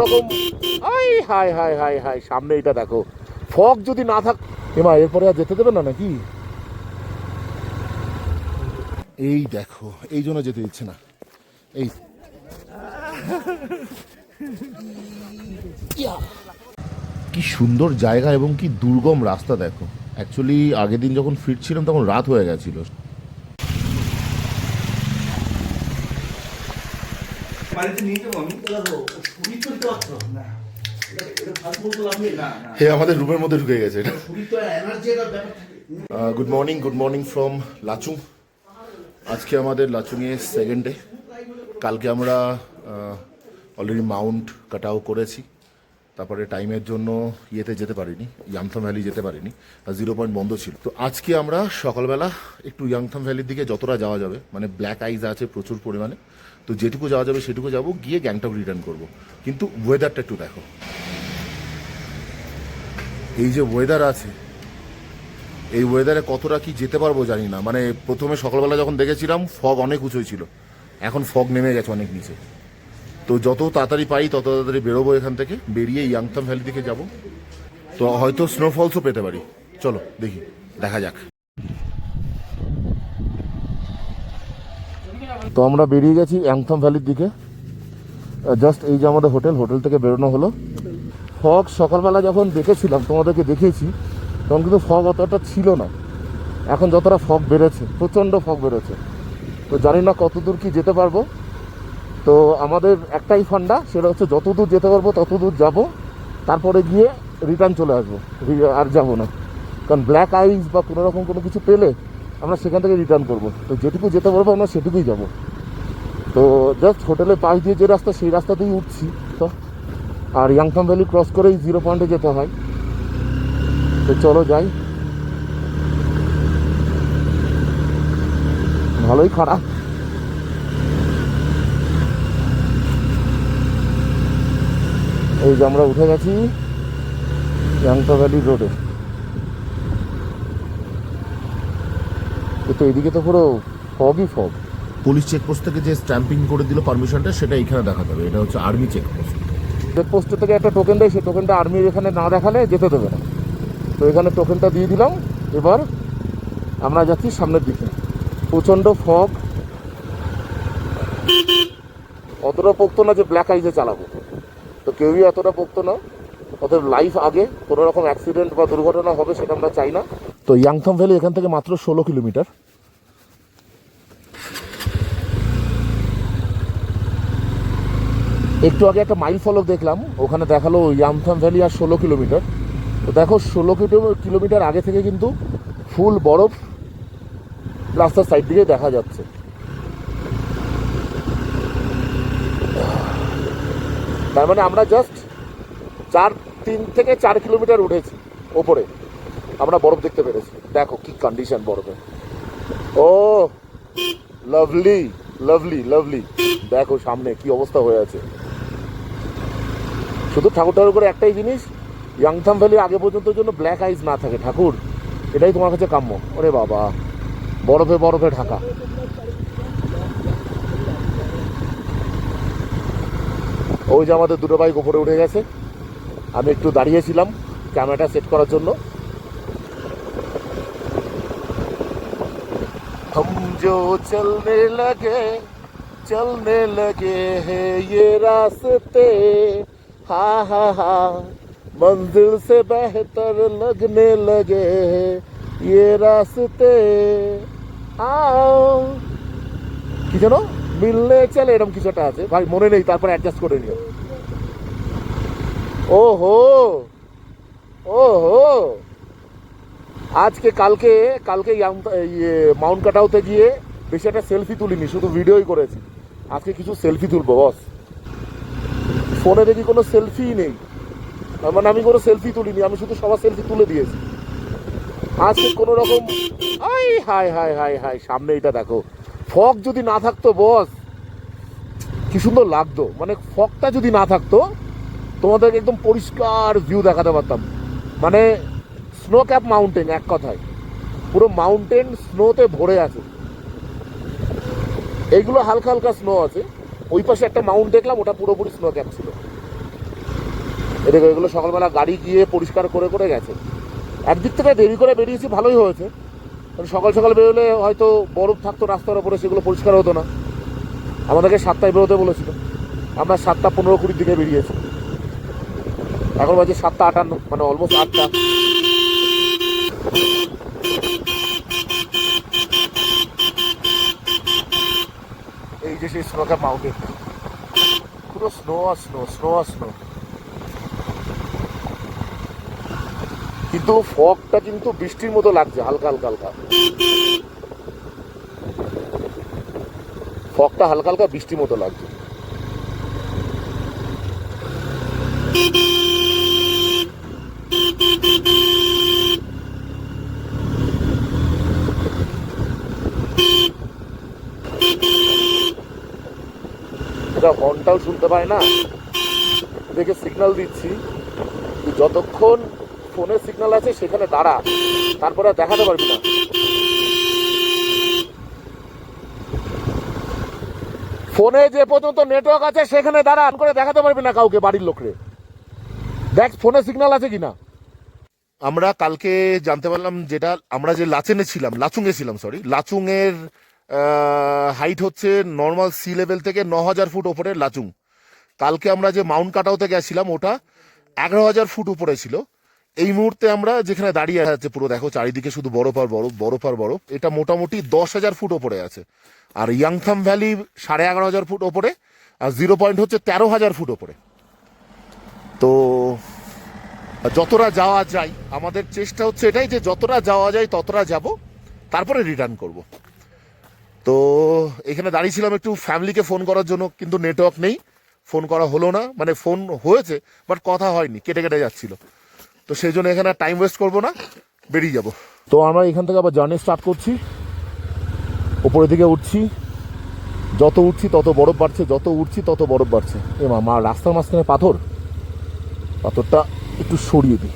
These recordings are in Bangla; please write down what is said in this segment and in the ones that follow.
রকম হাই হাই হাই হাই সামনে এটা দেখো। যদি না থাক এরপরে আর যেতে দেবে না নাকি? এই দেখো, এই জন্য যেতে দিচ্ছে না। এই। কি সুন্দর জায়গা এবং কি দুর্গম রাস্তা দেখো। অ্যাকচুয়ালি আগের দিন যখন ফিরছিলাম, তখন রাত হয়ে গেছিল। বাড়িতে নিয়ে যাব আমি। না হে আমাদের রুমের মধ্যে ঢুকে গেছে। এটা good morning good morning from Lachung. আজকে আমাদের লাচুংয়ে সেকেন্ড ডে কালকে আমরা অলরেডি মাউন্ট কাটাও করেছি। তারপরে টাইমের জন্য ইয়েতে যেতে পারিনি ইয়াংথাম ভ্যালি যেতে পারিনি জিরো পয়েন্ট বন্ধ ছিল। তো আজকে আমরা সকালবেলা একটু ইয়াংথাম ভ্যালির দিকে যতটা যাওয়া যাবে মানে ব্ল্যাক আইজ আছে প্রচুর পরিমাণে, তো যেটুকু যাওয়া যাবে সেটুকু যাব, গিয়ে গ্যাংটক রিটার্ন করব। কিন্তু ওয়েদারটা একটু দেখো। এই যে ওয়েদার আছে, এই ওয়েদারে কতটা কি যেতে পারব জানি না। মানে প্রথমে সকালবেলা যখন দেখেছিলাম ফগ অনেক উঁচুই ছিল, এখন ফগ নেমে গেছে অনেক নিচে। তো যত তাড়াতাড়ি পাই তত তাড়াতাড়ি বেরোবো এখান থেকে। বেরিয়ে ইয়াংথাম ভ্যালি দিকে যাব। তো হয়তো স্নোফলসও পেতে পারি। চলো, দেখি। দেখা যাক। তো আমরা বেরিয়ে গেছি অ্যাংথম ভ্যালির দিকে। জাস্ট এই যে আমাদের হোটেল হোটেল থেকে বেরোনো হলো। ফগ সকালবেলা যখন দেখেছিলাম, তোমাদেরকে দেখিয়েছি, তখন কিন্তু ফগ অতটা ছিল না। এখন যতটা ফগ বেড়েছে, প্রচণ্ড ফগ বেড়েছে। তো জানি না কতদূর কি যেতে পারব। তো আমাদের একটাই ফান্ডা, সেটা হচ্ছে যত দূর যেতে পারব তত দূর যাব। তারপরে গিয়ে রিটার্ন চলে আসব আর যাব না। কারণ ব্ল্যাক আইস বা কোনো রকম কোনো কিছু পেলে আমরা সেখান থেকে রিটার্ন করব। তো যেটুকু যেতে পারব আমরা সেটুকুই যাব। তো জাস্ট হোটেলের পাশ দিয়ে যে রাস্তা, সেই রাস্তাতেই উঠছি। তো আর ইয়াংথাম ভ্যালি ক্রস করেই জিরো পয়েন্টে যেতে হয়। তো চলো যাই। ভালোই খারাপ। এই যে আমরা উঠে গেছি ভ্যালি রোডে। তো এদিকে তো পুরো ফগই ফগ পুলিশ চেকপোস্ট থেকে যে স্ট্যাম্পিং করে দিল পারমিশনটা সেটা এখানে দেখা যাবে। এটা হচ্ছে আর্মি চেকপোস্ট চেকপোস্ট থেকে একটা টোকেন দেয় সেই টোকেনটা আর্মির এখানে না দেখালে যেতে দেবে না। তো এখানে টোকেনটা দিয়ে দিলাম। এবার আমরা যাচ্ছি সামনের দিকে। প্রচণ্ড ফগ অতটা পোক্ত না যে ব্ল্যাক আইজে চালাবো। তো কেউই এতটা পোক্ত না। অতএব লাইফ আগে, কোনো রকম অ্যাক্সিডেন্ট বা দুর্ঘটনা হবে সেটা আমরা চাই না। তো ইয়াংথম ভ্যালি এখান থেকে মাত্র ষোলো কিলোমিটার। একটু আগে একটা মাইল ফলক দেখলাম, ওখানে দেখাল ইয়ামথাম ভ্যালি আর ষোলো কিলোমিটার। তো দেখো ষোলো কিলোমিটার আগে থেকে কিন্তু ফুল বরফ রাস্তার সাইড দিকে দেখা যাচ্ছে। তার মানে আমরা জাস্ট চার, তিন থেকে চার কিলোমিটার উঠেছি ওপরে। আমরা বরফ দেখতে পেরেছি। দেখো কি কন্ডিশন বরফে। ও লাভলি লাভলি লাভলি দেখো সামনে কি অবস্থা হয়ে আছে। শুধু ঠাকুর ঠাকুর করে একটাই জিনিস ইয়াংথাম ভ্যালি আগে পর্যন্ত জন্য ব্ল্যাক আইস না থাকে, ঠাকুর। এটাই তোমার কাছে কাম্য। ওরে বাবা, বরফে বরফে ঢাকা। ওই যে আমাদের দুটো বাইক উপরে উঠে গেছে আমি একটু দাঁড়িয়েছিলাম ক্যামেরাটা সেট করার জন্য हम जो चलने लगे चलने लगे हैं ये रास्ते हा हा हा मंजिल से बेहतर लगने लगे हैं ये रास्ते आओ কি যেন মিললে চলে, এরকম কিছু একটা আছে। ভাই, মনে নেই, তারপরে অ্যাডজাস্ট করে নিও। ও হো ও হো আজকে, কালকে কালকে ইয়ে মাউন্ট কাটাউতে গিয়ে বেশি একটা সেলফি তুলিনি, শুধু ভিডিওই করেছি। আজকে কিছু সেলফি তুলবো বস ফোনে দেখি কোনো সেলফি নেই। তার মানে আমি কোনো সেলফি তুলিনি, আমি শুধু সবার সেলফি তুলে দিয়েছি। আজকে কোনো রকম আই হাই হাই হাই হাই সামনে এটা দেখো। ফগ যদি না থাকতো, বস, কি সুন্দর লাগতো। মানে ফগটা যদি না থাকতো, তোমাদেরকে একদম পরিষ্কার ভিউ দেখাতে পারতাম। মানে স্নো ক্যাপ মাউন্টেন এক কথায়। পুরো মাউন্টেন স্নোতে ভরে আছে। এইগুলো হালকা হালকা স্নো আছে। ওই পাশে একটা মাউন্ট দেখলাম, ওটা পুরোপুরি স্নো ক্যাপ ছিল। এদিকে এগুলো সকালবেলা গাড়ি গিয়ে পরিষ্কার করে করে গেছে। একদিক থেকে দেরি করে বেরিয়েছি, ভালোই হয়েছে। কারণ সকাল সকাল বেরোলে হয়তো বরফ থাকতো, রাস্তার ওপরে সেগুলো পরিষ্কার হতো না। আমাদেরকে সাতটায় বেরোতে বলেছিল। আমরা সাতটা পনেরো কুড়ির দিকে বেরিয়েছি। এখন বাজে সাতটা আটান্ন মানে অলমোস্ট আটটা। এই যে সেই স্নোকা মাউন্টেন পুরো স্নো আর স্নো স্নো আর স্নো কিন্তু ফগটা কিন্তু বৃষ্টির মতো লাগছে, হালকা হালকা হালকা। ফগটা হালকা হালকা বৃষ্টির মতো লাগছে। হর্নটাও শুনতে পায় না। দেখে সিগন্যাল দিচ্ছি। যতক্ষণ ফোনের সিগন্যাল আছে, সেখানে দাঁড়া। তারপরে দেখাতে পারবি না। ফোনে যে পর্যন্ত নেটওয়ার্ক আছে, সেখানে দাঁড়া অন করে দেখাতে পারবি না কাউকে বাড়ির লোকরে। দেখ, ফোনে সিগন্যাল আছে কিনা। আমরা কালকে জানতে পারলাম যেটা, আমরা যে লাচেনে ছিলাম, লাচুংয়ে ছিলাম সরি লাচুংয়ের হাইট হচ্ছে নর্মাল সি লেভেল থেকে ন হাজার ফুট ওপরে লাচুং। কালকে আমরা যে মাউন্ট কাটাওতে গেছিলাম ওটা এগারো হাজার ফুট উপরে ছিল। এই মুহূর্তে আমরা যেখানে দাঁড়িয়ে আছে, পুরো দেখো চারিদিকে শুধু বরফ আর বরফ বরফ আর বরফ। এটা মোটামুটি দশ হাজার ফুট ওপরে আছে। আর ইয়াংথাম ভ্যালি সাড়ে এগারো হাজার ফুট ওপরে, আর জিরো পয়েন্ট হচ্ছে তেরো হাজার ফুট ওপরে। তো, যতটা যাওয়া যায়, আমাদের চেষ্টা হচ্ছে এটাই যে যতটা যাওয়া যায়, ততটা যাব, তারপরে রিটার্ন করব। তো, এখানে দাঁড়িয়েছিলাম একটু ফ্যামিলিকে ফোন করার জন্য, কিন্তু নেটওয়ার্ক নেই। ফোন করা হলো না মানে ফোন হয়েছে বাট কথা হয়নি, কেটে কেটে যাচ্ছিল। তো সেই জন্য এখানে টাইম ওয়েস্ট করব না, বেরিয়ে যাব। তো আমরা এখান থেকে আবার জার্নি স্টার্ট করছি। উপরের দিকে উঠছি। যত উঠছি তত বরফ বাড়ছে, যত উঠছি তত বরফ বাড়ছে। এ মা রাস্তার মাঝখানে পাথর। পাথরটা একটু সরিয়ে দিই।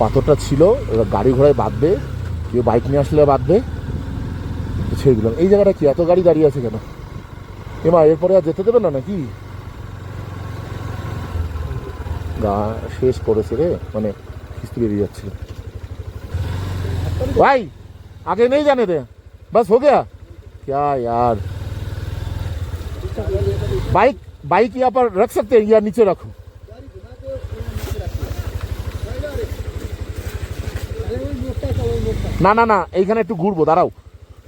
পাথরটা ছিল গাড়ি ঘোড়ায় বাঁধবে। কেউ বাইক নিয়ে আসলে বাঁধবে। ছেড়ে দিলাম এই জায়গাটা কি এত গাড়ি দাঁড়িয়ে আছে কেন এমা এরপরে আর যেতে দেবে না নাকি গা শেষ করেছে রে মানে কিস্তি বেরিয়ে যাচ্ছে भाई आगे नहीं जाने दे बस हो गया क्या यार बाइक बाइक यहाँ पर रख सकते हैं या नीचे रखो না না না এইখানে একটু ঘুরবো দাঁড়াও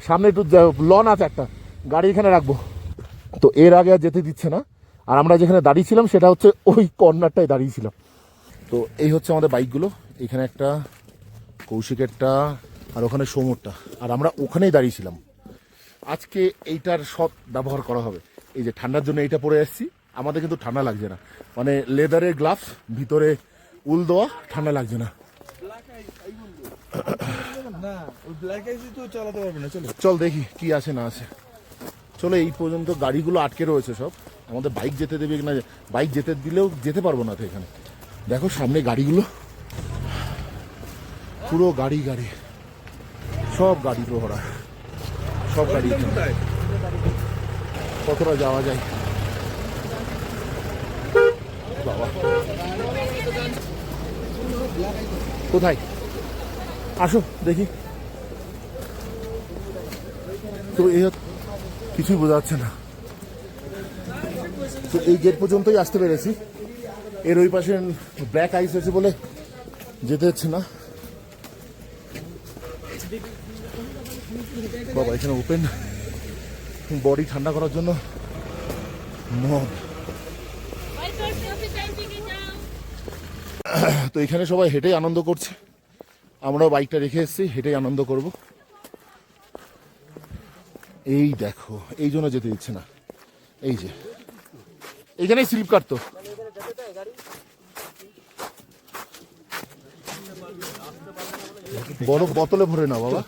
সামনে একটু লন আছে একটা, গাড়ি এখানে রাখব। তো এর আগে আর যেতে দিচ্ছে না। আর আমরা যেখানে দাঁড়িয়েছিলাম, সেটা হচ্ছে ওই কর্নারটায় দাঁড়িয়েছিলাম। তো এই হচ্ছে আমাদের বাইকগুলো। এখানে একটা কৌশিকেরটা, আর ওখানে সৌমরটা আর আমরা ওখানেই দাঁড়িয়েছিলাম। আজকে এইটার সৎ ব্যবহার করা হবে। এই যে ঠান্ডার জন্য এইটা পরে আসছি আমাদের কিন্তু ঠান্ডা লাগছে না। মানে লেদারের গ্লাভস, ভিতরে উল দেওয়া, ঠান্ডা লাগছে না না ওই ব্ল্যাক আইসি তো চালাতে পারবে না চলো। দেখি কি আছে, না আছে। চলো, এই পর্যন্ত গাড়িগুলো আটকে রয়েছে সব। আমাদের বাইক যেতে দেবে কিনা বাইক যেতে দিলেও যেতে পারব না তো এখানে। দেখো, সামনে গাড়িগুলো। পুরো গাড়ি গাড়ি। সব গাড়ি প্রহরা। সব গাড়ি কতটা যাওয়া যায়। বাবা। কোথায়? আসো, দেখি। তো এই কিছুই বোঝা যাচ্ছে না। তো এই গেট পর্যন্তই আসতে পেরেছি। এর ওই পাশে ব্ল্যাক আইস আছে বলে যেতে হচ্ছে না। বাবা, এখানে ওপেন বডি ঠান্ডা করার জন্য মদ. তো এখানে সবাই হেঁটেই আনন্দ করছে। আমরাও বাইকটা রেখে এসেছি হেঁটেই আনন্দ করব। এই দেখো এই জন্য যেতে দিচ্ছে না। এই যে। এইখানেই স্লিপ কাটতো। বড় বোতলে ভরে না বাবা।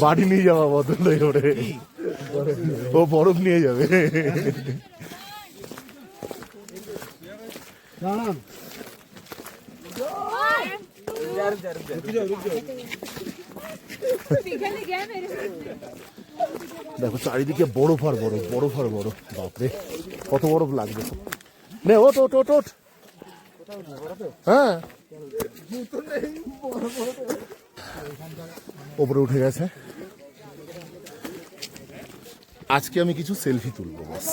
বাড়ি নিয়ে যাওয়া বোতলে ভরে। ও বরফ নিয়ে যাবে। দাঁড়ান। দেখো চারিদিকে বরফ আর বরফ বরফ আর বরফ। বাপরে কত বরফ লাগবে। নে ওট ওট ওট ওট হ্যাঁ। ওপরে উঠে গেছে। আজকে আমি কিছু সেলফি তুলবো বাস।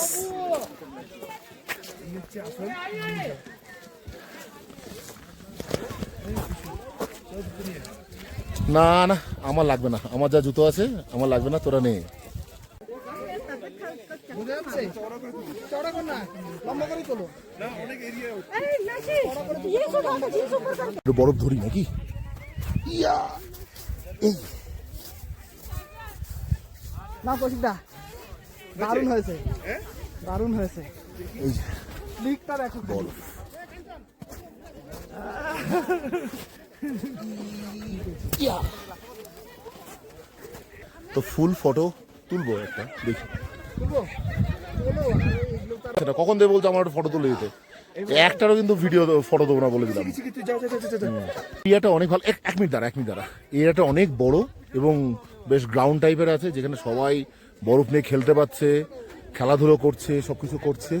না না আমার লাগবে না। আমার যা জুতো আছে আমার লাগবে না তোরা নে। বরফ ধরি নাকি? ইয়া! এই। না কৌশিকদা দারুণ হয়েছে। দারুণ হয়েছে। এই। দেখো। বরফ। তো ফুল ফটো তুলবো একটা, দেখি। সেটা কখন দেবে বলতো আমার একটা ফটো তুলে দিতে। একটারও কিন্তু ভিডিও ফটো দেবো না বলে দিলাম। এরিয়াটা অনেক ভালো। এক মিনিট দাঁড়া, এক মিনিট দাঁড়া। এরিয়াটা অনেক বড় এবং বেশ গ্রাউন্ড টাইপের আছে, যেখানে সবাই বরফ নিয়ে খেলতে পারছে, খেলাধুলো করছে সব কিছু করছে।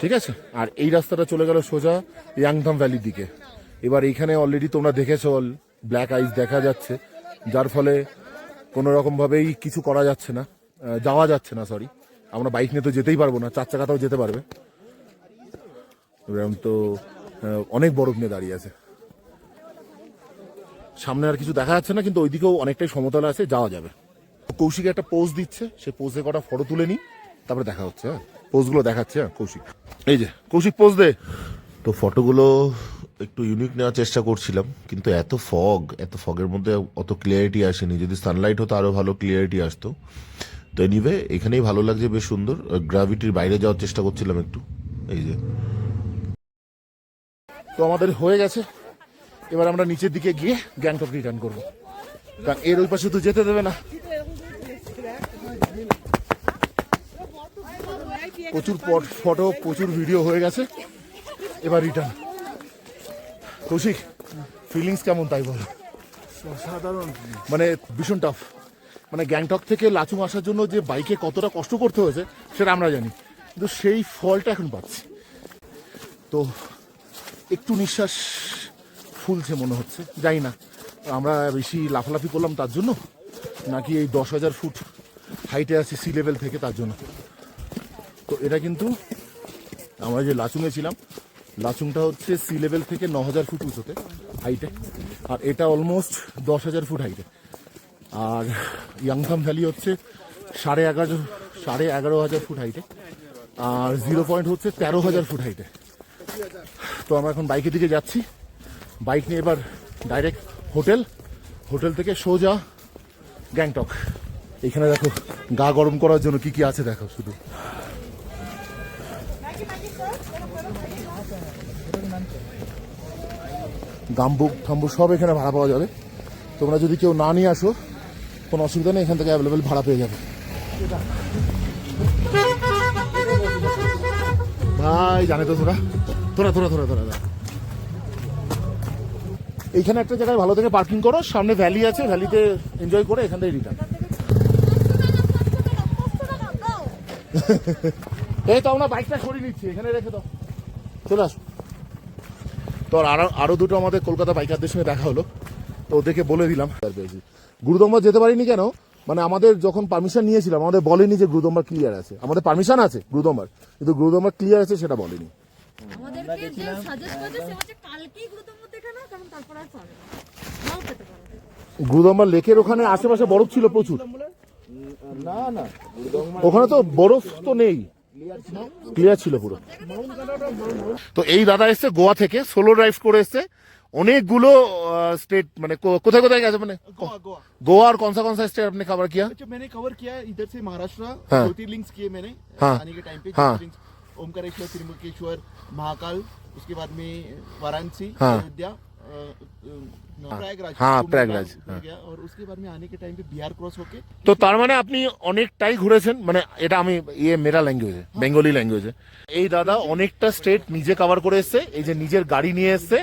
ঠিক আছে? আর এই রাস্তাটা চলে গেল সোজা ইয়াংথাম ভ্যালির দিকে। এবার এইখানে অলরেডি তোমরা দেখেছ ব্ল্যাক আইস দেখা যাচ্ছে, যার ফলে কোনো রকমভাবেই কিছু করা যাচ্ছে না যাওয়া যাচ্ছে না সরি আমরা বাইক নিয়ে তো যেতেই পারব না, চার চাকাটাও যেতে পারবে। এরকম তো অনেক বরফ নিয়ে দাঁড়িয়ে আছে। সামনে আর কিছু দেখা যাচ্ছে না, কিন্তু ওইদিকেও অনেকটাই সমতল আছে, যাওয়া যাবে। কৌশিক একটা পোজ দিচ্ছে সে পোজে কটা ফটো তুলে নি, তারপরে দেখা হচ্ছে হ্যাঁ? পোজগুলো দেখাচ্ছে হ্যাঁ কৌশিক। এই যে, কৌশিক পোজ দে। তো ফটোগুলো একটু ইউনিক নেওয়ার চেষ্টা করছিলাম, কিন্তু এত ফগ এত ফগের মধ্যে অত ক্লিয়ারিটি আসেনি। যদি সানলাইট হতো আরও ভালো ক্লিয়ারিটি আসতো। তো এনিওয়ে এখানেই ভালো লাগছে, বেশ সুন্দর। গ্রাভিটির বাইরে যাওয়ার চেষ্টা করছিলাম একটু। এই যে। তো আমাদের হয়ে গেছে। এবার আমরা নিচের দিকে গিয়ে গ্যাংটক রিটার্ন করব। কারণ এর ওই পাশে তো যেতে দেবে না। প্রচুর ফটো প্রচুর ভিডিও হয়ে গেছে। এবার রিটার্ন কৌশিক ফিলিংস কেমন তাই বল? সাধারণ মানে ভীষণ টাফ মানে গ্যাংটক থেকে লাচুং আসার জন্য যে বাইকে কতটা কষ্ট করতে হয়েছে সেটা আমরা জানি। কিন্তু সেই ফলটা এখন পাচ্ছি। তো একটু নিঃশ্বাস ফুলছে মনে হচ্ছে জানি না। আমরা বেশি লাফালাফি করলাম তার জন্য নাকি এই দশ হাজার ফুট হাইটে আছে সি লেভেল থেকে তার জন্য। তো এটা কিন্তু আমরা যে লাচুংয়ে ছিলাম লাচুংটা হচ্ছে সি লেভেল থেকে ন হাজার ফুট উঁচুতে হাইটে। আর এটা অলমোস্ট দশ হাজার ফুট হাইটে। আর ইয়াংথাম ভ্যালি হচ্ছে সাড়ে এগারো সাড়ে এগারো হাজার ফুট হাইটে। আর জিরো পয়েন্ট হচ্ছে তেরো হাজার ফুট হাইটে। তো আমরা এখন বাইকের দিকে যাচ্ছি। বাইক নিয়ে এবার ডাইরেক্ট হোটেল হোটেল থেকে সোজা গ্যাংটক। এখানে দেখো গা গরম করার জন্য কি কি আছে দেখো শুধু। গাম্বুক ঠাম্বুক সব এখানে ভাড়া পাওয়া যাবে। তোমরা যদি কেউ না নিয়ে আসো কোনো অসুবিধা নেই এখান থেকে অ্যাভেলেবেল ভাড়া পেয়ে যাবে। ভাই জানে তো তোরা। তোরা তোরা তোরা তোরা তোরা। এইখানে একটা জায়গায় ভালো থেকে পার্কিং করো সামনে ভ্যালি আছে ভ্যালিতে এনজয় করে এখান থেকে রিটার্ন এই তো আমরা বাইকটা সরিয়ে নিচ্ছি এখানে রেখে দাও। চলে আসো। তো আর আরও আরও দুটো আমাদের কলকাতা বাইকারদের সঙ্গে দেখা হলো। তো ওদেরকে বলে দিলাম। পেয়েছি গুরুদম্বার যেতে পারিনি কেন? মানে আমাদের যখন পারমিশন নিয়েছিলাম আমাদের বলেনি যে গুরুদম্বার ক্লিয়ার আছে। আমাদের পারমিশন আছে গুরুদম্বার কিন্তু গুরুদম্বার ক্লিয়ার আছে সেটা বলেনি। গুরুদম্বার লেকের ওখানে আশেপাশে বরফ ছিল প্রচুর। না না। ওখানে তো বরফ তো নেই। ক্লিয়ার ছিল পুরো তো এই দাদা এসছে গোয়া থেকে সোলো ড্রাইভ করে এসছে অনেকগুলো স্টেট মানে কো- কোথায় কোথায় গেছে মানে गोवा गोवा গোয়া আর কনসা কনসা স্টেট আপনি খাবার কিয়া अच्छा मैंने कवर किया है इधर से महाराष्ट्र हाँ। ज्योतिर्लिंग्स किए मैंने हाँ। आने के टाइम पे हाँ। ज्योतिर्लिंग्स ओमकारेश्वर त्रिमुकेश्वर महाकाल उसके बाद में वाराणसी हाँ। अयोध्या अ, अ, प्रयागराज हाँ, कुंभ प्रयागराज, मेला हाँ। हो गया और उसके बाद में आने के टाइम पे बिहार क्रॉस होके তো তার মানে আপনি অনেকটাই ঘুরেছেন মানে এটা আমি ইয়ে মেরা ল্যাঙ্গুয়েজে বেঙ্গলি ল্যাঙ্গুয়েজে এই দাদা অনেকটা স্টেট নিজে কভার করে এসছে এই যে নিজের গাড়ি নিয়ে এসছে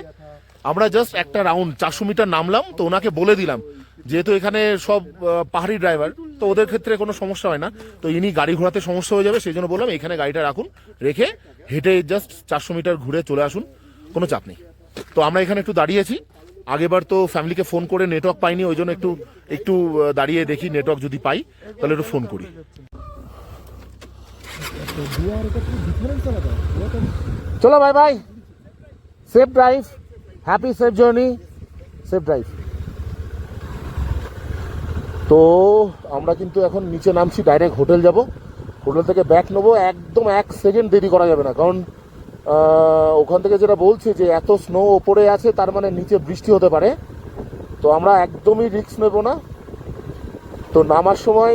আমরা জাস্ট একটা রাউন্ড চারশো মিটার নামলাম তো ওনাকে বলে দিলাম যেহেতু এখানে সব আহ, পাহাড়ি ড্রাইভার তো ওদের ক্ষেত্রে কোনো সমস্যা হয় না তো ইনি গাড়ি ঘোরাতে সমস্যা হয়ে যাবে সেই জন্য বললাম এখানে গাড়িটা রাখুন রেখে হেঁটে জাস্ট চারশো মিটার ঘুরে চলে আসুন কোনো চাপ নেই তো আমরা এখানে একটু দাঁড়িয়েছি আগেবার তো ফ্যামিলিকে ফোন করে নেটওয়ার্ক পাইনি, ওই জন্য একটু একটু দাঁড়িয়ে দেখি, নেটওয়ার্ক যদি পাই, তাহলে একটু ফোন করি। চলো bye bye safe drive happy safe journey safe drive তো, আমরা কিন্তু এখন নিচে নামছি ডাইরেক্ট হোটেল যাব। হোটেল থেকে ব্যাক নেব, একদম এক সেকেন্ড দেরি করা যাবে না, কারণ ওখান থেকে যেটা বলছে যে এত স্নো ওপরে আছে, তার মানে নিচে বৃষ্টি হতে পারে। তো আমরা একদমই রিস্ক নেব না। তো নামার সময়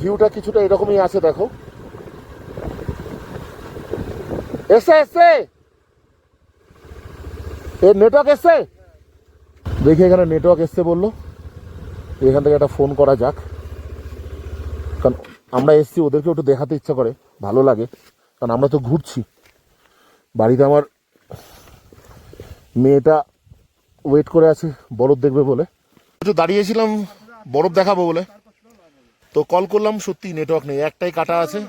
ভিউটা কিছুটা এরকমই আছে, দেখো। এসে এসে! এর নেটওয়ার্ক এসছে দেখি এখানে নেটওয়ার্ক এসছে বলল। এখান থেকে একটা ফোন করা যাক। কারণ আমরা এসছি, ওদেরকে একটু দেখাতে ইচ্ছা করে, ভালো লাগে। কারণ আমরা তো ঘুরছি। বাড়িতে আমার মেয়েটা ওয়েট করে আছে বরফ দেখবে বলে। একটু দাঁড়িয়েছিলাম বরফ দেখাবো বলে। তো কল করলাম সত্যি নেটওয়ার্ক নেই একটাই কাটা আছে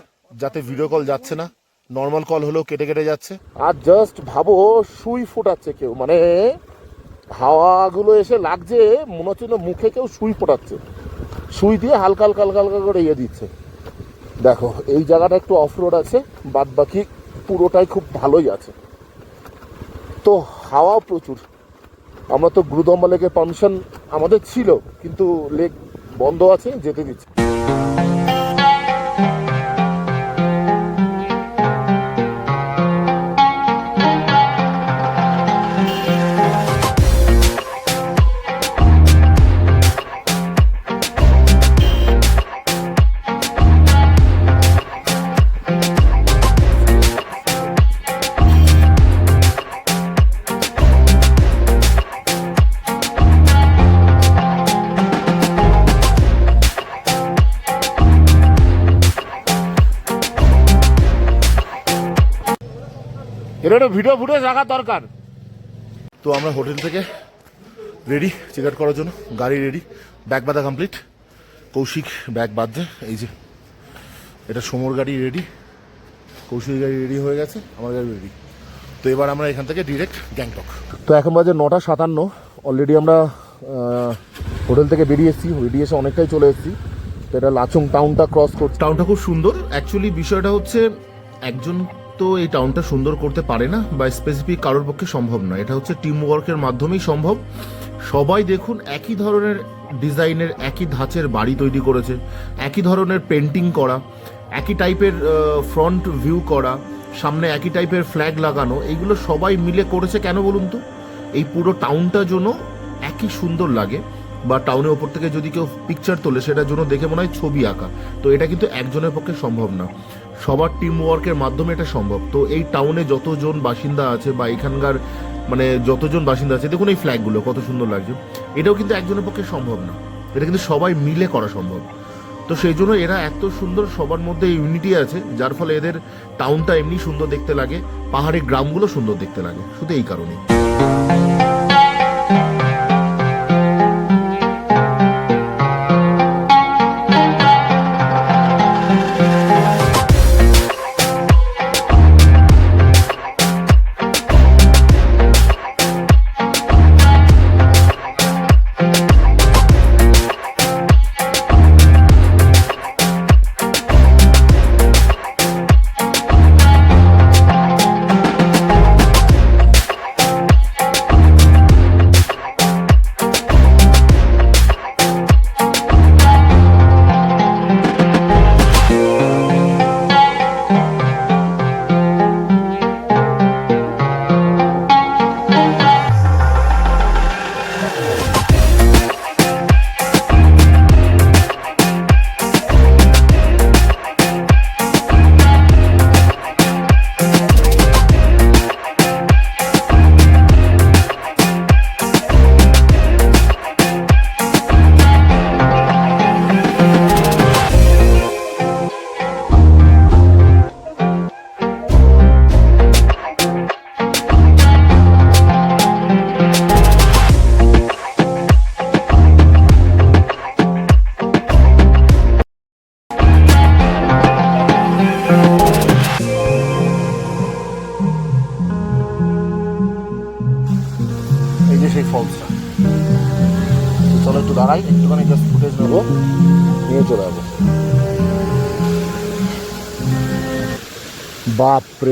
যাতে ভিডিও কল যাচ্ছে না। নর্মাল কল হলেও কেটে কেটে যাচ্ছে। আর জাস্ট ভাবো সুই ফোটাচ্ছে কেউ মানে হাওয়াগুলো এসে লাগছে মনে হচ্ছে না মুখে কেউ সুই ফোটাচ্ছে। সুই দিয়ে হালকা হালকা হালকা হালকা করে ইয়ে দিচ্ছে। দেখো এই জায়গাটা একটু অফ রোড আছে বাদ বাকি পুরোটাই খুব ভালোই আছে। তো হাওয়া প্রচুর। আমরা তো গুরুদম্বা লেকের পারমিশন আমাদের ছিল, কিন্তু লেক বন্ধ আছে, যেতে দিচ্ছে। এটা একটা ভিডিও ফুটেজ রাখার দরকার। তো আমরা হোটেল থেকে রেডি চেক আউট করার জন্য গাড়ি রেডি ব্যাগ বাঁধা কমপ্লিট কৌশিক ব্যাগ বাঁধছে এই যে এটা সমর গাড়ি রেডি কৌশিক গাড়ি রেডি হয়ে গেছে আমার গাড়ি রেডি তো এবার আমরা এখান থেকে ডিরেক্ট গ্যাংটক তো এখন বাজে নটা সাতান্ন অলরেডি আমরা হোটেল থেকে বেরিয়ে এসেছি বেরিয়ে এসে অনেকটাই চলে এসেছি। তো এটা লাচুং টাউনটা ক্রস করছে। টাউনটা খুব সুন্দর। অ্যাকচুয়ালি বিষয়টা হচ্ছে একজন তো এই টাউনটা সুন্দর করতে পারে না বা স্পেসিফিক কারোর পক্ষে সম্ভব নয়। এটা হচ্ছে টিম ওয়ার্কের মাধ্যমেই সম্ভব। সবাই দেখুন একই ধরনের ডিজাইনের, একই ধাঁচের বাড়ি তৈরি করেছে, একই ধরনের পেন্টিং করা, একই টাইপের ফ্রন্ট ভিউ করা, সামনে একই টাইপের ফ্ল্যাগ লাগানো এইগুলো সবাই মিলে করেছে কেন বলুন তো? এই পুরো টাউনটা জন্য একই সুন্দর লাগে বা টাউনের ওপর থেকে যদি কেউ পিকচার তোলে সেটার জন্য দেখে মনে হয় ছবি আঁকা। তো এটা কিন্তু একজনের পক্ষে সম্ভব না। সবার টিম ওয়ার্কের মাধ্যমে এটা সম্ভব। তো এই টাউনে যতজন বাসিন্দা আছে বা এখানকার মানে যতজন বাসিন্দা আছে, দেখুন এই ফ্ল্যাগগুলো কত সুন্দর লাগছে। এটাও কিন্তু একজনের পক্ষে সম্ভব না। এটা কিন্তু সবাই মিলে করা সম্ভব। তো সেই জন্য এরা এত সুন্দর সবার মধ্যে ইউনিটি আছে, যার ফলে এদের টাউনটা এমনি সুন্দর দেখতে লাগে পাহাড়ি গ্রামগুলো সুন্দর দেখতে লাগে, শুধু এই কারণেই।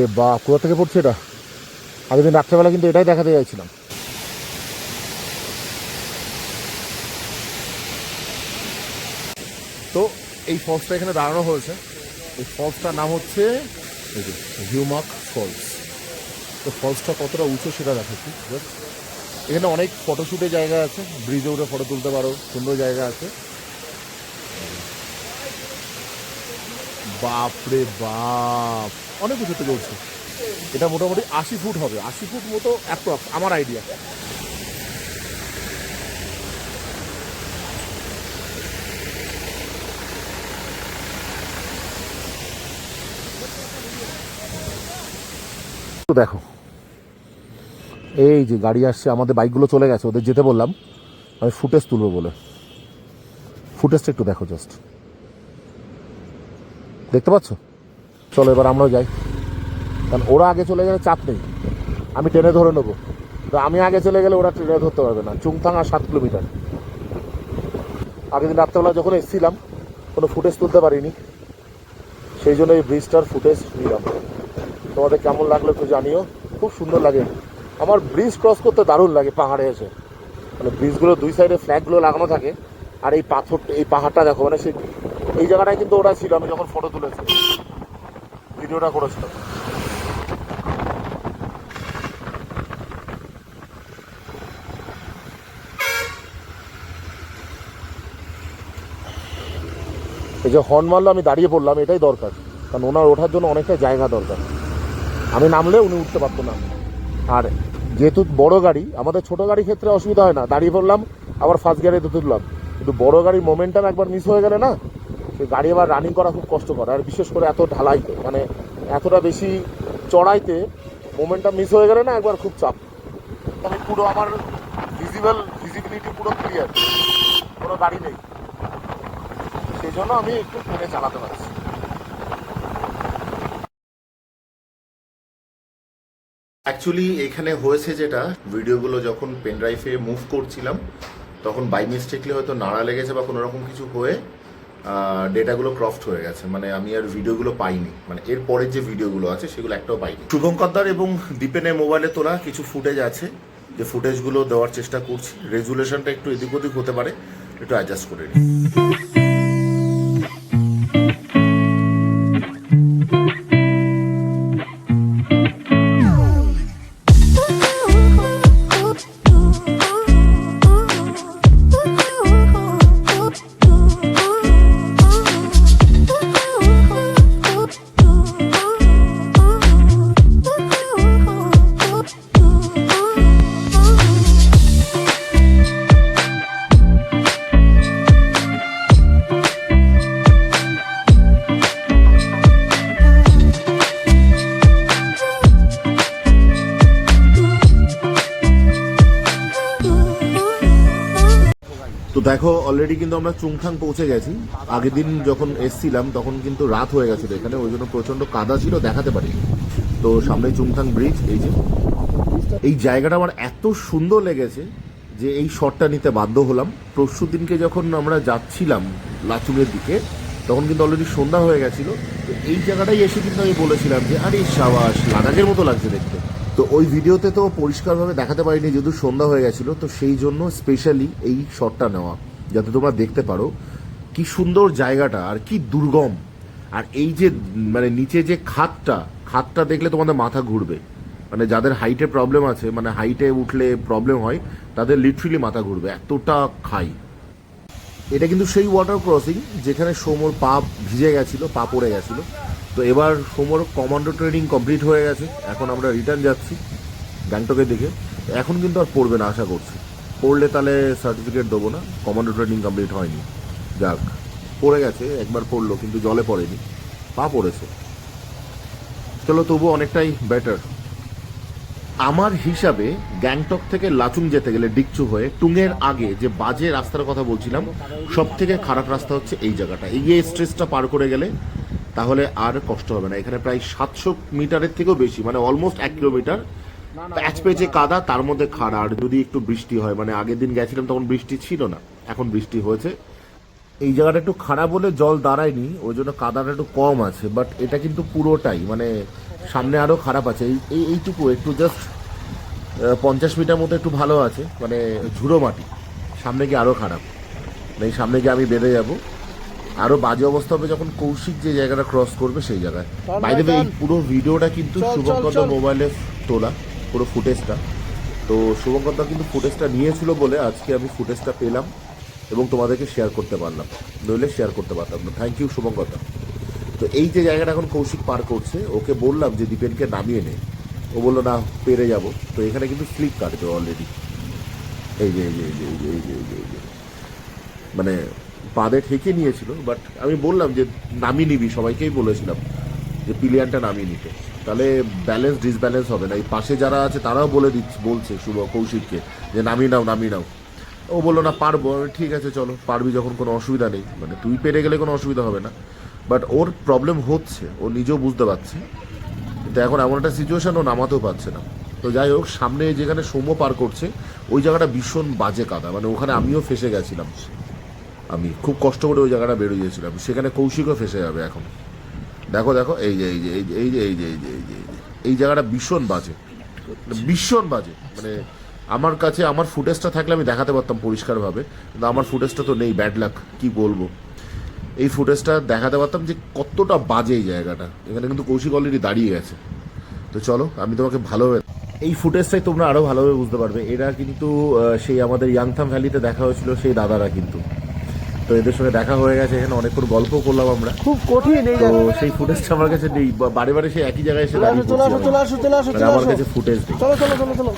বাপ রে বাপ কোথা থেকে পড়ছে এটা? আগের দিন রাত্রেবেলা কিন্তু এটাই দেখাতে চাইছিলাম তো এই ফলসটা এখানে দাঁড়ানো হয়েছে। এই ফলসটার নাম হচ্ছে হিউমাক ফলস তো ফলসটা কতটা উঁচু সেটা দেখাচ্ছি এখানে অনেক ফটোশ্যুটের জায়গা আছে ব্রিজে উঠে ফটো তুলতে পারো, সুন্দর জায়গা আছে। বাপরে বাপ! অনেক উঁচুতে চলছে। এটা মোটামুটি আশি ফুট হবে। আশি ফুট মতো অ্যাপ্রক্স আমার আইডিয়া দেখো, এই যে গাড়ি আসছে, আমাদের বাইকগুলো চলে গেছে, ওদের যেতে বললাম। আমি ফুটেজ তুলবো বলে। ফুটেজটা একটু দেখো জাস্ট দেখতে পাচ্ছ? চলো এবার আমরাও যাই। কারণ ওরা আগে চলে গেলে চাপ নেই। আমি ট্রেনে ধরে নেব। তো আমি আগে চলে গেলে ওরা ট্রেনে ধরতে পারবে না। চুংথাং আর সাত কিলোমিটার। আগের দিন রাত্রেবেলা যখন এসেছিলাম, কোনো ফুটেজ তুলতে পারিনি। সেই জন্য এই ব্রিজটার ফুটেজ নিলাম। তোমাদের কেমন লাগল একটু জানিও। খুব সুন্দর লাগে। আমার ব্রিজ ক্রস করতে দারুণ লাগে পাহাড়ে এসে। মানে ব্রিজগুলো দুই সাইডে ফ্ল্যাগগুলো লাগানো থাকে। আর এই পাথর, এই পাহাড়টা দেখো মানে সেই, এই জায়গাটায় কিন্তু ওরা ছিল। আমি যখন ফটো তুলেছি। ভিডিওটা করেছিলাম এই যে হর্ন মারলো, আমি দাঁড়িয়ে পড়লাম, এটাই দরকার। কারণ ওনার ওঠার জন্য অনেকটা জায়গা দরকার। আমি নামলে উনি উঠতে পারতো না। আর যেহেতু বড় গাড়ি, আমাদের ছোট গাড়ির ক্ষেত্রে অসুবিধা হয় না। দাঁড়িয়ে পড়লাম, আবার ফার্স্ট গিয়ারে তুললাম। কিন্তু বড় গাড়ির মোমেন্টাম একবার মিস হয়ে গেলে না গাড়ি আবার রানিং করা খুব কষ্টকর, আর বিশেষ করে এত ঢালাইতে মানে এতটা বেশি চড়াইতে মোমেন্টটা মিস হয়ে গেলে না একবার খুব চাপ। আমি পুরো আমার ভিজিবল ভিজিবিলিটি পুরো ক্লিয়ার কোনো গাড়ি নেই। সেই জন্য আমি একটু ট্রেনে চালাতে পারছি। অ্যাকচুয়ালি এখানে হয়েছে যেটা, ভিডিওগুলো যখন পেন ড্রাইভে মুভ করছিলাম, তখন বাই মিস্টেকলি হয়তো নাড়া লেগেছে বা কোনো রকম কিছু হয়ে ডেটাগুলো ক্রফট হয়ে গেছে। মানে আমি আর ভিডিওগুলো পাইনি। মানে এর পরের যে ভিডিওগুলো আছে, সেগুলো একটাও পাইনি। শুভঙ্করদার এবং দীপেনের মোবাইলে তোলা কিছু ফুটেজ আছে। যে ফুটেজগুলো দেওয়ার চেষ্টা করছি। রেজুলেশনটা একটু এদিক ওদিক হতে পারে। একটু অ্যাডজাস্ট করে নিই। অলরেডি কিন্তু আমরা চুংথাং পৌঁছে গেছি। আগের দিন যখন এসছিলাম, তখন কিন্তু রাত হয়ে গেছিল এখানে। ওই জন্য প্রচণ্ড কাদা ছিল, দেখাতে পারি তো সামনে চুংথাং ব্রিজ এই যে। এই জায়গাটা আমার এত সুন্দর লেগেছে যে এই শটটা নিতে বাধ্য হলাম। পরশু দিনকে যখন আমরা যাচ্ছিলাম লাচুংয়ের দিকে, তখন কিন্তু অলরেডি সন্ধ্যা হয়ে গেছিল। তো এই জায়গাটাই এসে কিন্তু আমি বলেছিলাম যে, আরে সাবাস, লাদাখের মতো লাগছে দেখতে। তো ওই ভিডিওতে তো পরিষ্কারভাবে দেখাতে পারিনি, যেহেতু সন্ধ্যা হয়ে গেছিল, তো সেই জন্য স্পেশালি এই শটটা নেওয়া। যাতে তোমরা দেখতে পারো কি সুন্দর জায়গাটা আর কি দুর্গম। আর এই যে মানে নিচে যে খাতটা খাতটা দেখলে তোমাদের মাথা ঘুরবে। মানে যাদের হাইটে প্রবলেম আছে মানে হাইটে উঠলে প্রবলেম হয়, তাদের লিটারেলি মাথা ঘুরবে, এতটা খাই। এটা কিন্তু সেই ওয়াটার ক্রসিং যেখানে সোমর পা ভিজে গেছিল, পা পড়ে গেছিল। তো এবার সোমর কমান্ডো ট্রেনিং কমপ্লিট হয়ে গেছে। এখন আমরা রিটার্ন যাচ্ছি গ্যাংটকের দিকে। এখন কিন্তু আর পড়বে না, আশা করছি। পড়লে তাহলে সার্টিফিকেট দেবো না কমান্ডো ট্রেনিং কমপ্লিট হয়নি। যাক, পড়ে গেছে, একবার পড়ল, কিন্তু জলে পড়েনি, পা পড়েছে। চলো তবু অনেকটাই বেটার আমার হিসাবে গ্যাংটক থেকে লাচুং যেতে গেলে ডিকচু হয়ে টুংয়ের আগে যে বাজে রাস্তার কথা বলছিলাম সব থেকে খারাপ রাস্তা হচ্ছে এই জায়গাটা। এই স্ট্রেসটা পার করে গেলে তাহলে আর কষ্ট হবে না। এখানে প্রায় সাতশো মিটারের থেকেও বেশি মানে অলমোস্ট এক কিলোমিটার প্যাচ পেচে কাদা তার মধ্যে খাড়া আর যদি একটু বৃষ্টি হয় মানে আগের দিন গেছিলাম তখন বৃষ্টি ছিল না এখন বৃষ্টি হয়েছে। এই জায়গাটা একটু খারাপ বলে জল দাঁড়ায়নি ওই জন্য কাদাটা একটু কম আছে বাট এটা কিন্তু পুরোটাই মানে সামনে আরও খারাপ আছে। এই এই- এইটুকু একটু জাস্ট পঞ্চাশ মিটার মতো একটু ভালো আছে মানে ঝুড়ো মাটি সামনে গিয়ে আরও খারাপ। মানে এই সামনে গিয়ে আমি বেঁধে যাব। আরও বাজে অবস্থা হবে যখন কৌশিক যে জায়গাটা ক্রস করবে সেই জায়গায়। বাইরে এই পুরো ভিডিওটা কিন্তু শুভঙ্কর মোবাইলে তোলা। পুরো ফুটেজটা। তো শুভঙ্কর দা কিন্তু ফুটেজটা নিয়েছিল বলে আজকে আমি ফুটেজটা পেলাম এবং তোমাদেরকে শেয়ার করতে পারলাম। নইলে শেয়ার করতে পারতাম না। Thank you Shubhankar da. তো এই যে জায়গাটা এখন কৌশিক পার করছে, ওকে বললাম যে দীপেনকে নামিয়ে নে। ও বলল, না, পেরে যাব। তো এখানে কিন্তু স্লিপ কাটবে অলরেডি এই যে এই যে এই যে এই যে এই যে এই যে এই যে। মানে পাদে ঠেকে নিয়েছিল বাট আমি বললাম যে নামিয়ে নিবি। সবাইকেই বলেছিলাম যে পিলিয়ানটা নামিয়ে নিতে। তাহলে ব্যালেন্স ডিসব্যালেন্স হবে না। এই পাশে যারা আছে, তারাও বলে দিচ্ছে বলছে শুভ কৌশিককে যে, নামিয়ে নাও নামিয়ে নাও। ও বলল, না, পারব। ঠিক আছে, চলো, পারবি যখন, কোনো অসুবিধা নেই। মানে তুই পেরে গেলে কোনো অসুবিধা হবে না। বাট ওর প্রবলেম হচ্ছে, ও নিজেও বুঝতে পারছে। কিন্তু এখন এমন একটা সিচুয়েশান ও নামাতেও পারছে না। তো যাই হোক, সামনে যেখানে সৌম্য পার করছে, ওই জায়গাটা ভীষণ বাজে কাদা। মানে ওখানে আমিও ফেসে গেছিলাম। আমি খুব কষ্ট করে ওই জায়গাটা বেরিয়েছিলাম সেখানে কৌশিকও ফেসে যাবে এখন। দেখো দেখো, এই যে এই যে এই যে এই যে এই যে এই যে এই যে, এই জায়গাটা ভীষণ বাজে। ভীষণ বাজে। মানে আমার কাছে, আমার ফুটেজটা থাকলে আমি দেখাতে পারতাম পরিষ্কারভাবে, কিন্তু আমার ফুটেজটা তো নেই ব্যাড লাক কী বলব? এই ফুটেজটা দেখাতে পারতাম যে কতটা বাজে এই জায়গাটা। এখানে কিন্তু কৌশিক অলরেডি দাঁড়িয়ে গেছে। তো চলো, আমি তোমাকে ভালোভাবে এই ফুটেজটাই তোমরা আরও ভালোভাবে বুঝতে পারবে। এরা কিন্তু সেই আমাদের ইয়াংথাম ভ্যালিতে দেখা হয়েছিল, সেই দাদারা কিন্তু। তো এদের সঙ্গে দেখা হয়ে গেছে এখানে অনেকক্ষণ গল্প করলাম আমরা। খুব কঠিন এই তো সেই ফুটেজটা আমার কাছে নেই বারে বারে সেই একই জায়গায় এসে দাঁড়িয়ে চলে আসো পড়ছি চলে আমি। আসো চলে আসো মানে আমার কাছে ফুটেজ নেই। চলো চলো চলো চলো।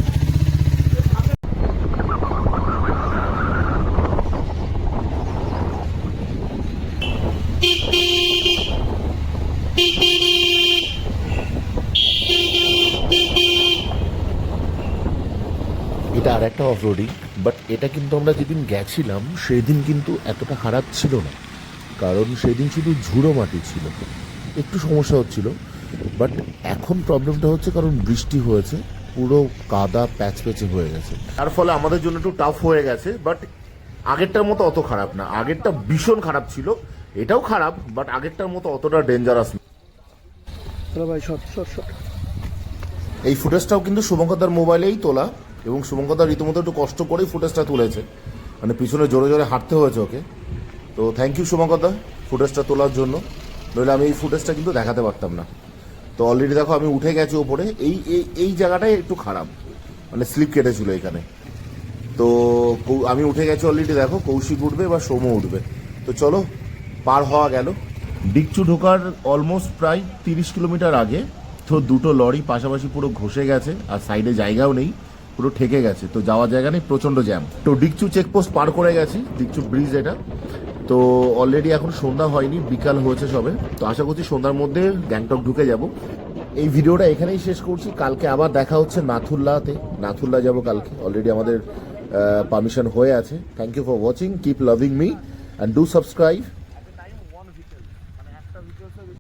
আর একটা অফ রোডিং বাট এটা কিন্তু আমরা যেদিন গেছিলাম সেই দিন কিন্তু এতটা খারাপ ছিল না। কারণ সেদিন শুধু ঝুড়ো মাটি ছিল। একটু সমস্যা হচ্ছিল বাট এখন প্রবলেমটা হচ্ছে কারণ বৃষ্টি হয়েছে পুরো কাদা প্যাচ প্যাচে হয়ে গেছে। তার ফলে আমাদের জন্য একটু টাফ হয়ে গেছে বাট আগেরটার মতো অত খারাপ না। আগেরটা ভীষণ খারাপ ছিল এটাও খারাপ বাট আগেরটার মতো অতটা ডেঞ্জারাস চলো ভাই এই ফুটেজটাও কিন্তু শুভঙ্করদার মোবাইলেই তোলা। এবং শুভঙ্করদার রীতিমতো একটু কষ্ট করেই ফুটেজটা তুলেছে। মানে পিছনে জোরে জোরে হাঁটতে হয়েছে ওকে। তো থ্যাংক ইউ শুভঙ্করদা ফুটেজটা তোলার জন্য। নইলে আমি এই ফুটেজটা কিন্তু দেখাতে পারতাম না। তো অলরেডি দেখো আমি উঠে গেছি ওপরে। এই এই এই জায়গাটাই একটু খারাপ। মানে স্লিপ কেটেছিল এখানে। তো আমি উঠে গেছি অলরেডি দেখো, কৌশিক উঠবে বা সোমো উঠবে। তো চলো, পার হওয়া গেল। ডিকচু ঢোকার অলমোস্ট প্রায় তিরিশ কিলোমিটার আগে তো দুটো লরি পাশাপাশি পুরো ঘষে গেছে, আর সাইডে জায়গাও নেই। পুরো ঠেকে গেছে, তো যাওয়ার জায়গা নেই প্রচণ্ড জ্যাম। তো ডিকচু চেকপোস্ট পার করে গেছি, ডিকচু ব্রিজ এটা। তো অলরেডি এখন সন্ধ্যা হয়নি, বিকাল হয়েছে সবে। তো আশা করছি সন্ধ্যার মধ্যে গ্যাংটক ঢুকে যাব। এই ভিডিওটা এখানেই শেষ করছি, কালকে আবার দেখা হচ্ছে নাথুল্লাতে। নাথুল্লা যাব কালকে অলরেডি আমাদের পারমিশন হয়ে আছে। Thank you for watching keep loving me and do subscribe